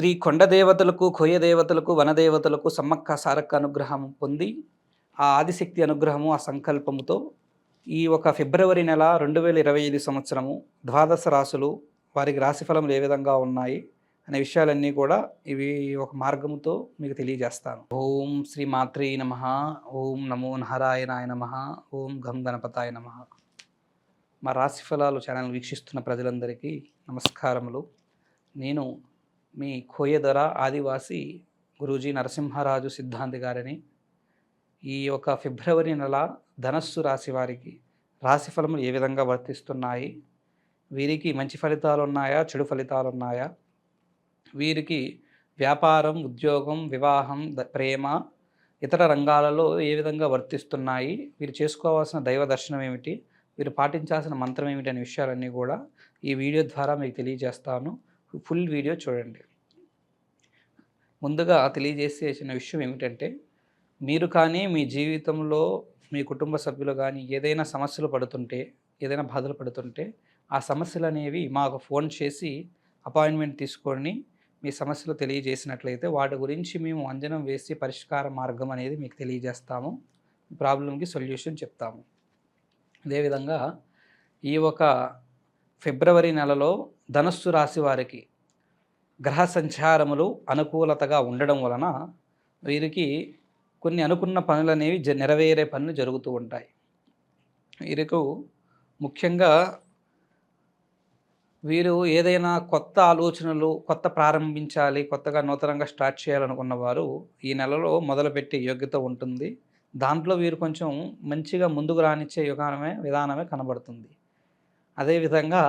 శ్రీ కొండ దేవతలకు కోయ దేవతలకు వనదేవతలకు సమ్మక్క సారక్క అనుగ్రహం పొంది ఆ ఆదిశక్తి అనుగ్రహము ఆ సంకల్పముతో ఈ ఒక ఫిబ్రవరి నెల రెండు వేల ఇరవై ఐదు సంవత్సరము ద్వాదశ రాసులు వారికి రాశిఫలములు ఏ విధంగా ఉన్నాయి అనే విషయాలన్నీ కూడా ఇవి ఒక మార్గముతో మీకు తెలియజేస్తాను. ఓం శ్రీ మాత్రే నమ. ఓం నమో నారాయణాయ నమ. ఓం గం గణపతాయ నమ. మా రాశిఫలాలు ఛానల్ వీక్షిస్తున్న ప్రజలందరికీ నమస్కారములు. నేను మీ కోయదొర ఆదివాసి గురూజీ నరసింహారాజు సిద్ధాంతి గారిని ఈ యొక్క ఫిబ్రవరి నెల ధనస్సు రాశి వారికి రాశి ఫలములు ఏ విధంగా వర్తిస్తున్నాయి? వీరికి మంచి ఫలితాలు ఉన్నాయా? చెడు ఫలితాలు ఉన్నాయా? వీరికి వ్యాపారం ఉద్యోగం వివాహం ప్రేమ ఇతర రంగాలలో ఏ విధంగా వర్తిస్తున్నాయి? వీరు చేసుకోవాల్సిన దైవ దర్శనం ఏమిటి? వీరు పాటించాల్సిన మంత్రం ఏమిటి? అనే విషయాలన్నీ కూడా ఈ వీడియో ద్వారా మీకు తెలియజేస్తాను. ఫుల్ వీడియో చూడండి. ముందుగా తెలియజేసేసిన విషయం ఏమిటంటే మీరు కానీ మీ జీవితంలో మీ కుటుంబ సభ్యులు కానీ ఏదైనా సమస్యలు పడుతుంటే ఏదైనా బాధలు పడుతుంటే ఆ సమస్యలు అనేవి మాకు ఫోన్ చేసి అపాయింట్మెంట్ తీసుకొని మీ సమస్యలు తెలియజేసినట్లయితే వాటి గురించి మేము అంజనం వేసి పరిష్కార మార్గం అనేది మీకు తెలియజేస్తాము. ప్రాబ్లంకి సొల్యూషన్ చెప్తాము. అదేవిధంగా ఈ ఒక ఫిబ్రవరి నెలలో ధనస్సు రాశి వారికి గ్రహ సంచారములు అనుకూలతగా ఉండడం వలన వీరికి కొన్ని అనుకున్న పనులు అనేవి జ నెరవేరే పనులు జరుగుతూ ఉంటాయి. వీరికి ముఖ్యంగా వీరు ఏదైనా కొత్త ఆలోచనలు కొత్త ప్రారంభించాలి కొత్తగా నూతనంగా స్టార్ట్ చేయాలనుకున్న వారు ఈ నెలలో మొదలుపెట్టే యోగ్యత ఉంటుంది. దాంట్లో వీరు కొంచెం మంచిగా ముందుకు రానిచ్చే యుగానమే విధానమే కనబడుతుంది. అదేవిధంగా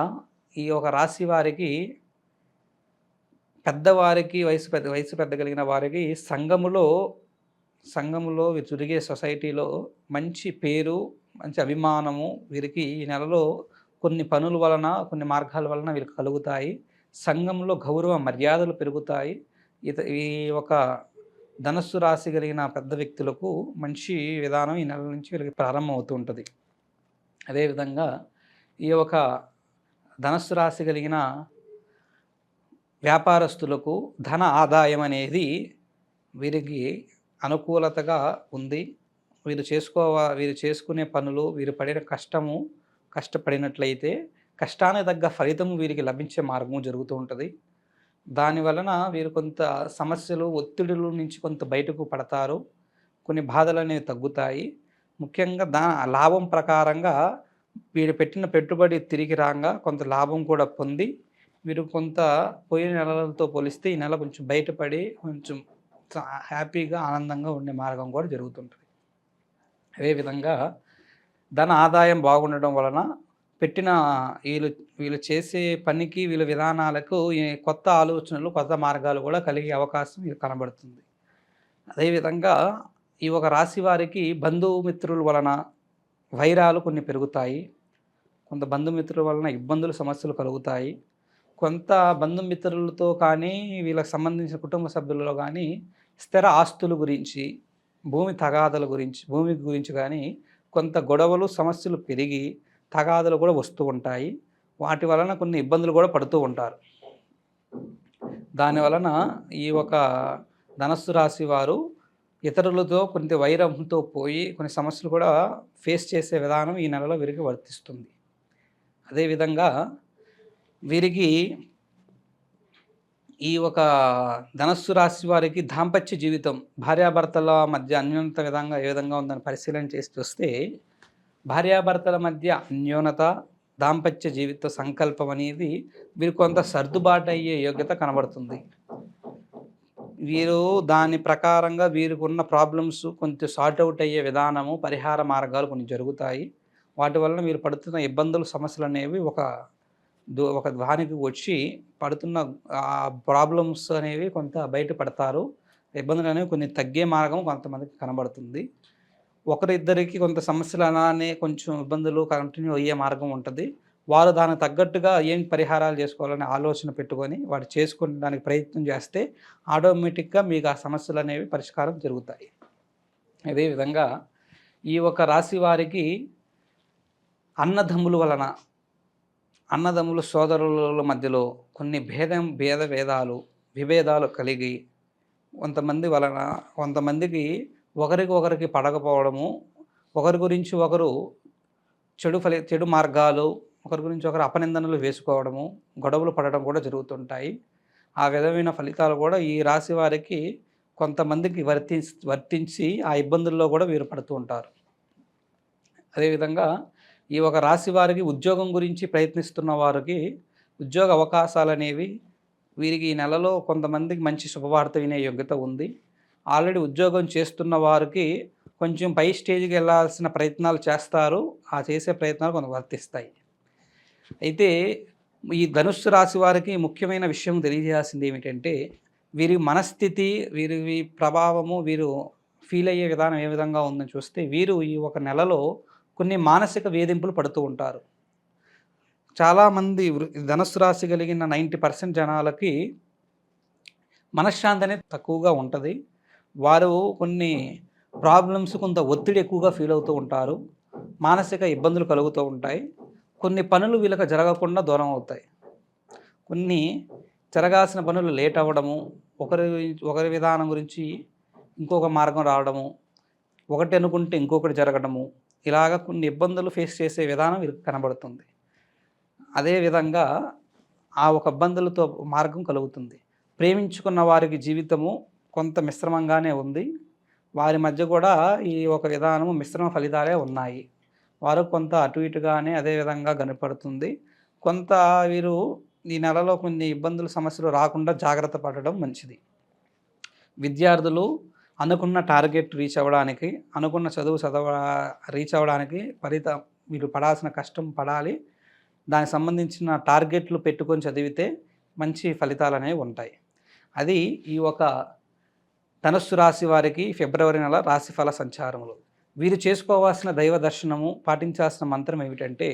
ఈ ఒక రాశి వారికి పెద్దవారికి వయసు పెద్ద వయసు పెద్ద కలిగిన వారికి సంఘములో సంఘములో వీరు తిరిగే సొసైటీలో మంచి పేరు మంచి అభిమానము వీరికి ఈ నెలలో కొన్ని పనుల వలన కొన్ని మార్గాల వలన వీరికి కలుగుతాయి. సంఘంలో గౌరవ మర్యాదలు పెరుగుతాయి. ఇత ఈ ఒక ధనస్సు రాశి కలిగిన పెద్ద వ్యక్తులకు మంచి విధానం ఈ నెల నుంచి వీళ్ళకి ప్రారంభం ఉంటుంది. అదేవిధంగా ఈ ఒక ధనస్సు రాశి కలిగిన వ్యాపారస్తులకు ధన ఆదాయం అనేది వీరికి అనుకూలతగా ఉంది. వీరు చేసుకోవా వీరు చేసుకునే పనులు వీరు పడిన కష్టము కష్టపడినట్లయితే కష్టానికి తగ్గ ఫలితం వీరికి లభించే మార్గము జరుగుతూ ఉంటుంది. దాని వలన వీరు కొంత సమస్యలు ఒత్తిడుల నుంచి కొంత బయటకు పడతారు. కొన్ని బాధలు అనేవి తగ్గుతాయి. ముఖ్యంగా దా లాభం ప్రకారంగా వీరు పెట్టిన పెట్టుబడి తిరిగి రాగా కొంత లాభం కూడా పొంది వీరు కొంత పోయిన నెలలతో పోలిస్తే ఈ నెల కొంచెం బయటపడి కొంచెం హ్యాపీగా ఆనందంగా ఉండే మార్గం కూడా జరుగుతుంటుంది. అదేవిధంగా ధన ఆదాయం బాగుండడం వలన పెట్టిన వీళ్ళు వీళ్ళు చేసే పనికి వీళ్ళ విధానాలకు ఈ కొత్త ఆలోచనలు కొత్త మార్గాలు కూడా కలిగే అవకాశం ఇది కనబడుతుంది. అదేవిధంగా ఈ ఒక రాశి వారికి బంధుమిత్రుల వలన వైరాలు కొన్ని పెరుగుతాయి. కొంత బంధుమిత్రుల వలన ఇబ్బందులు సమస్యలు కలుగుతాయి. కొంత బంధుమిత్రులతో కానీ వీళ్ళకి సంబంధించిన కుటుంబ సభ్యులలో కానీ స్థిర ఆస్తుల గురించి భూమి తగాదల గురించి భూమి గురించి కానీ కొంత గొడవలు సమస్యలు పెరిగి తగాదలు కూడా వస్తూ ఉంటాయి. వాటి వలన కొన్ని ఇబ్బందులు కూడా పడుతూ ఉంటారు. దాని వలన ఈ ఒక ధనస్సు రాశి వారు ఇతరులతో కొంత వైరంతో పోయి కొన్ని సమస్యలు కూడా ఫేస్ చేసే విధానం ఈ నెలలో వీరికి వర్తిస్తుంది. అదేవిధంగా వీరికి ఈ ఒక ధనస్సు రాశి వారికి దాంపత్య జీవితం భార్యాభర్తల మధ్య అన్యోన్యత విధంగా ఏ విధంగా ఉందని పరిశీలన చేసి చూస్తే భార్యాభర్తల మధ్య అన్యోన్యత దాంపత్య జీవిత సంకల్పం అనేది వీరు కొంత సర్దుబాటు అయ్యే యోగ్యత కనబడుతుంది. వీరు దాని ప్రకారంగా వీరికి ఉన్న ప్రాబ్లమ్స్ కొంచెం సార్ట్ అవుట్ అయ్యే విధానము పరిహార మార్గాలు కొన్ని జరుగుతాయి. వాటి వలన మీరు పడుతున్న ఇబ్బందులు సమస్యలు అనేవి ఒక ఒక దానికి వచ్చి పడుతున్న ఆ ప్రాబ్లమ్స్ అనేవి కొంత బయటపడతారు. ఇబ్బందులు అనేవి కొన్ని తగ్గే మార్గం కొంతమందికి కనబడుతుంది. ఒకరిద్దరికి కొంత సమస్యలు అలానే కొంచెం ఇబ్బందులు కంటిన్యూ అయ్యే మార్గం ఉంటుంది. వారు దానికి తగ్గట్టుగా ఏం పరిహారాలు చేసుకోవాలనే ఆలోచన పెట్టుకొని వాడు చేసుకోవడానికి ప్రయత్నం చేస్తే ఆటోమేటిక్గా మీకు ఆ సమస్యలు అనేవి పరిష్కారం జరుగుతాయి. అదేవిధంగా ఈ ఒక రాశి వారికి అన్నదమ్ముల వలన అన్నదమ్ముల సోదరుల మధ్యలో కొన్ని భేదం భేద భేదాలు విభేదాలు కలిగి కొంతమంది వలన కొంతమందికి ఒకరికి ఒకరికి పడకపోవడము ఒకరి గురించి ఒకరు చెడు ఫలి చెడు మార్గాలు ఒకరి గురించి ఒకరు అపనిందనలు వేసుకోవడము గొడవలు పడడం కూడా జరుగుతుంటాయి. ఆ విధమైన ఫలితాలు కూడా ఈ రాశి వారికి కొంతమందికి వర్తి వర్తించి ఆ ఇబ్బందుల్లో కూడా వీరు పడుతూ ఉంటారు. అదేవిధంగా ఈ ఒక రాశి వారికి ఉద్యోగం గురించి ప్రయత్నిస్తున్న వారికి ఉద్యోగ అవకాశాలు అనేవి వీరికి ఈ నెలలో కొంతమందికి మంచి శుభవార్త వినే యోగ్యత ఉంది. ఆల్రెడీ ఉద్యోగం చేస్తున్న వారికి కొంచెం పై స్టేజ్కి వెళ్ళాల్సిన ప్రయత్నాలు చేస్తారు. ఆ చేసే ప్రయత్నాలు కొంత వర్తిస్తాయి. అయితే ఈ ధనుస్సు రాశి వారికి ముఖ్యమైన విషయం తెలియజేయాల్సింది ఏమిటంటే వీరి మనస్థితి వీరి ప్రభావము వీరు ఫీల్ అయ్యే విధానం ఏ విధంగా ఉందని చూస్తే వీరు ఈ ఒక నెలలో కొన్ని మానసిక వేధింపులు పడుతూ ఉంటారు. చాలామంది ధనుస్సు రాశి కలిగిన నైంటీ పర్సెంట్ జనాలకి మనశ్శాంతి అనేది తక్కువగా ఉంటుంది. వారు కొన్ని ప్రాబ్లమ్స్ కొంత ఒత్తిడి ఎక్కువగా ఫీల్ అవుతూ ఉంటారు. మానసిక ఇబ్బందులు కలుగుతూ ఉంటాయి. కొన్ని పనులు వీళ్ళకి జరగకుండా దూరం అవుతాయి. కొన్ని జరగాల్సిన పనులు లేట్ అవ్వడము ఒకరి ఒకరి విధానం గురించి ఇంకొక మార్గం రావడము ఒకటి అనుకుంటే ఇంకొకటి జరగడము ఇలాగ కొన్ని ఇబ్బందులు ఫేస్ చేసే విధానం వీరికి కనబడుతుంది. అదేవిధంగా ఆ ఒక ఇబ్బందులతో మార్గం కలుగుతుంది. ప్రేమించుకున్న వారికి జీవితము కొంత మిశ్రమంగానే ఉంది. వారి మధ్య కూడా ఈ ఒక విధానము మిశ్రమ ఫలితాలే ఉన్నాయి. వారు కొంత అటు ఇటుగానే అదే విధంగా కనపడుతుంది. కొంత వీరు ఈ నెలలో కొన్ని ఇబ్బందులు సమస్యలు రాకుండా జాగ్రత్త పడడం మంచిది. విద్యార్థులు అనుకున్న టార్గెట్ రీచ్ అవ్వడానికి అనుకున్న చదువు చదవ రీచ్ అవ్వడానికి ఫలిత మీరు పడాల్సిన కష్టం పడాలి. దానికి సంబంధించిన టార్గెట్లు పెట్టుకొని చదివితే మంచి ఫలితాలు అనేవి ఉంటాయి. అది ఈ ఒక ధనుస్సు రాశి వారికి ఫిబ్రవరి నెల రాశిఫల సంచారములు. వీరు చేసుకోవాల్సిన దైవ దర్శనము పాటించాల్సిన మంత్రం ఏమిటంటే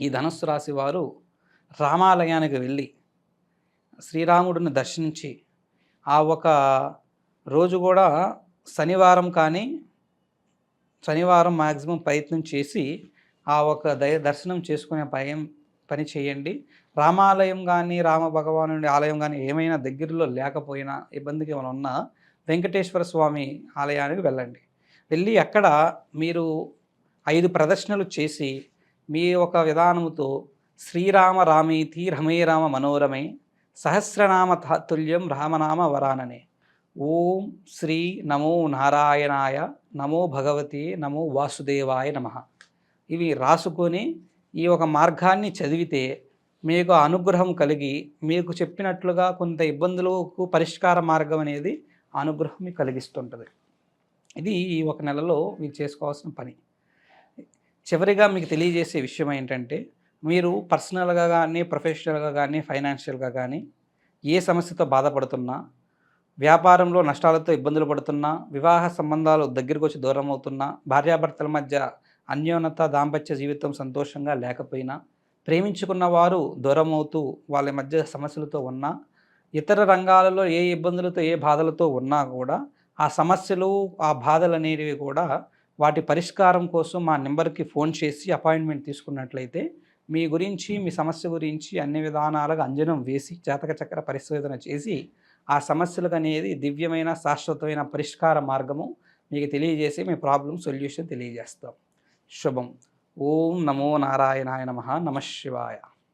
ఈ ధనస్సు రాశి వారు రామాలయానికి వెళ్ళి శ్రీరాముడిని దర్శించి ఆ ఒక రోజు కూడా శనివారం కానీ శనివారం మ్యాక్సిమం ప్రయత్నం చేసి ఆ ఒక దయ దర్శనం చేసుకునే భయం పని చేయండి. రామాలయం కానీ రామ భగవానుడి ఆలయం కానీ ఏమైనా దగ్గరలో లేకపోయినా ఇబ్బందికి ఏమైనా ఉన్నా వెంకటేశ్వర స్వామి ఆలయానికి వెళ్ళండి. వెళ్ళి అక్కడ మీరు ఐదు ప్రదర్శనలు చేసి మీ ఒక విధానముతో శ్రీరామ రామేతి రమే రామ మనోరమే సహస్రనామ తాతుల్యం రామనామ వరాననే. ఓం శ్రీ నమో నారాయణాయ నమో భగవతి నమో వాసుదేవాయ నమ. ఇవి రాసుకొని ఈ ఒక మార్గాన్ని చదివితే మీకు అనుగ్రహం కలిగి మీకు చెప్పినట్లుగా కొంత ఇబ్బందులకు పరిష్కార మార్గం అనేది అనుగ్రహం కలిగిస్తుంటుంది. ఇది ఈ ఒక నెలలో మీరు చేసుకోవాల్సిన పని. చివరిగా మీకు తెలియజేసే విషయం ఏంటంటే మీరు పర్సనల్గా కానీ ప్రొఫెషనల్గా కానీ ఫైనాన్షియల్గా కానీ ఏ సమస్యతో బాధపడుతున్నా వ్యాపారంలో నష్టాలతో ఇబ్బందులు పడుతున్నా వివాహ సంబంధాలు దగ్గరికి వచ్చి దూరం అవుతున్నా భార్యాభర్తల మధ్య అన్యోన్యత దాంపత్య జీవితం సంతోషంగా లేకపోయినా ప్రేమించుకున్న వారు దూరం అవుతూ వాళ్ళ మధ్య సమస్యలతో ఉన్నా ఇతర రంగాలలో ఏ ఇబ్బందులతో ఏ బాధలతో ఉన్నా కూడా ఆ సమస్యలు ఆ బాధలు అనేవి కూడా వాటి పరిష్కారం కోసం మా నెంబర్కి ఫోన్ చేసి అపాయింట్మెంట్ తీసుకున్నట్లయితే మీ గురించి మీ సమస్య గురించి అన్ని విధానాలుగా అంజనం వేసి జాతక చక్ర పరిశోధన చేసి ఆ సమస్యలకు అనేది దివ్యమైన శాశ్వతమైన పరిష్కార మార్గము మీకు తెలియజేసి మీ ప్రాబ్లం సొల్యూషన్ తెలియజేస్తాం. శుభం. ఓం నమో నారాయణాయ నమ. నమ శివాయ.